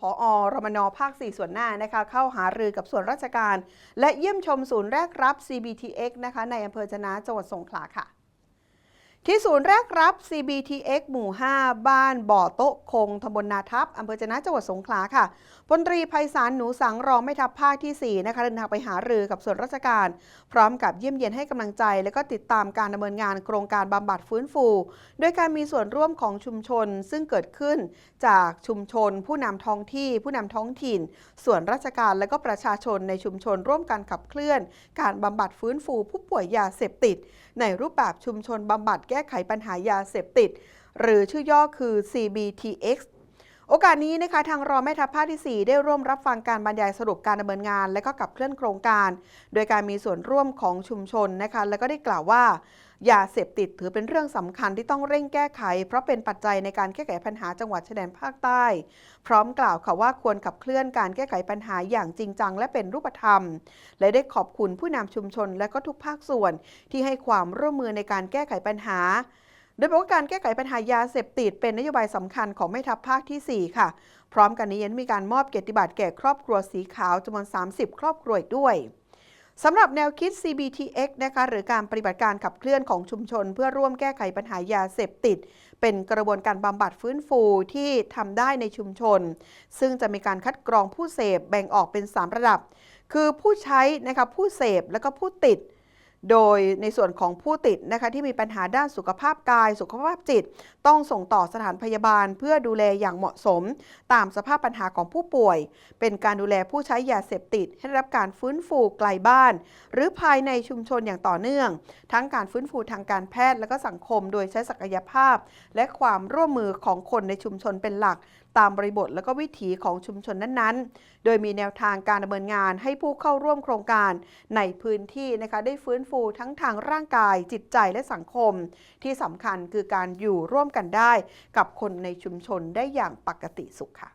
ผอรมนภาค 4 ส่วนหน้านะคะเข้าหารือกับส่วนราชการ และเยี่ยมชมศูนย์แรกรับ CBTX นะคะในอำเภอจะนะจังหวัดสงขลาค่ะ ที่ศูนย์แรกรับ CBTX หมู่ 5 บ้านบ่อโต๊ะคงตำบลนาทับอำเภอจนะจังหวัดสงขลาค่ะพลตรีไพศาลหนูสังรองไม่ทัพภาคที่ 4 นะคะเดินทางไปหารือกับส่วนราชการ พร้อมกับเยี่ยมเยียนให้กำลังใจ และก็ติดตามการดำเนินงานโครงการบำบัดฟื้นฟู โดยการมีส่วนร่วมของชุมชนซึ่งเกิดขึ้นจากชุมชน ผู้นำท้องที่ ผู้นำท้องถิ่น ส่วนราชการและก็ประชาชนในชุมชนร่วมกันขับเคลื่อน การบำบัดฟื้นฟู ผู้ป่วยยาเสพติด ในรูปแบบชุมชนบำบัดแก้ก้ไขปัญหายาเสพติด หรือชื่อย่อคือ CBTX โอกาสนี้นะคะทางรองแม่ทัพภาคที่ 4 ได้ร่วมรับฟังการบรรยายสรุปการดำเนินงาน และก็ขับเคลื่อนโครงการ โดยการมีส่วนร่วมของชุมชนนะคะแล้วก็ได้กล่าวว่ายาเสพติดถือเป็นเรื่องสำคัญที่ต้องเร่งแก้ไข เพราะเป็นปัจจัยในการแก้ไขปัญหาจังหวัดชายแดนภาคใต้ พร้อมกล่าวค่ะว่าควรขับเคลื่อนการแก้ไขปัญหาอย่างจริงจังและเป็นรูปธรรม และได้ขอบคุณผู้นำชุมชนและก็ทุกภาคส่วนที่ให้ความร่วมมือในการแก้ไขปัญหา ดยบอกว่าการแก้ไขปัญหายาเสพติดเป็นนโยบายสำคัญของแม่ทัพภาคที่ 4 ค่ะ พร้อมกันนี้ยังมีการมอบเกียรติบัตรแก่ครอบครัวสีขาวจำนวน 30 ครอบครัวอีกด้วยสำหรับแนวคิด CBTX นะคะหรือการปฏิบัติการขับเคลื่อนของชุมชน เพื่อร่วมแก้ไขปัญหายาเสพติด เป็นกระบวนการบำบัดฟื้นฟูที่ทำได้ในชุมชน ซึ่งจะมีการคัดกรองผู้เสพแบ่งออกเป็น 3 ระดับ คือผู้ใช้นะคะผู้เสพและก็ผู้ติด โดยในส่วนของผู้ติดนะคะที่มีปัญหาด้านสุขภาพกาย สุขภาพจิต ต้องส่งต่อสถานพยาบาล เพื่อดูแลอย่างเหมาะสม ตามสภาพปัญหาของผู้ป่วย เป็นการดูแลผู้ใช้ยาเสพติด ให้ได้รับการฟื้นฟูไกลบ้าน หรือภายในชุมชนอย่างต่อเนื่อง ทั้งการฟื้นฟูทางการแพทย์และก็สังคม โดยใช้ศักยภาพ และความร่วมมือของคนในชุมชนเป็นหลักตามบริบทและก็วิถีของชุมชนนั้นๆ โดยมีแนวทางการดำเนินงานให้ผู้เข้าร่วมโครงการในพื้นที่นะคะได้ฟื้นฟูทั้งทางร่างกาย จิตใจและสังคม ที่สำคัญคือการอยู่ร่วมกันได้ กับคนในชุมชนได้อย่างปกติสุขค่ะ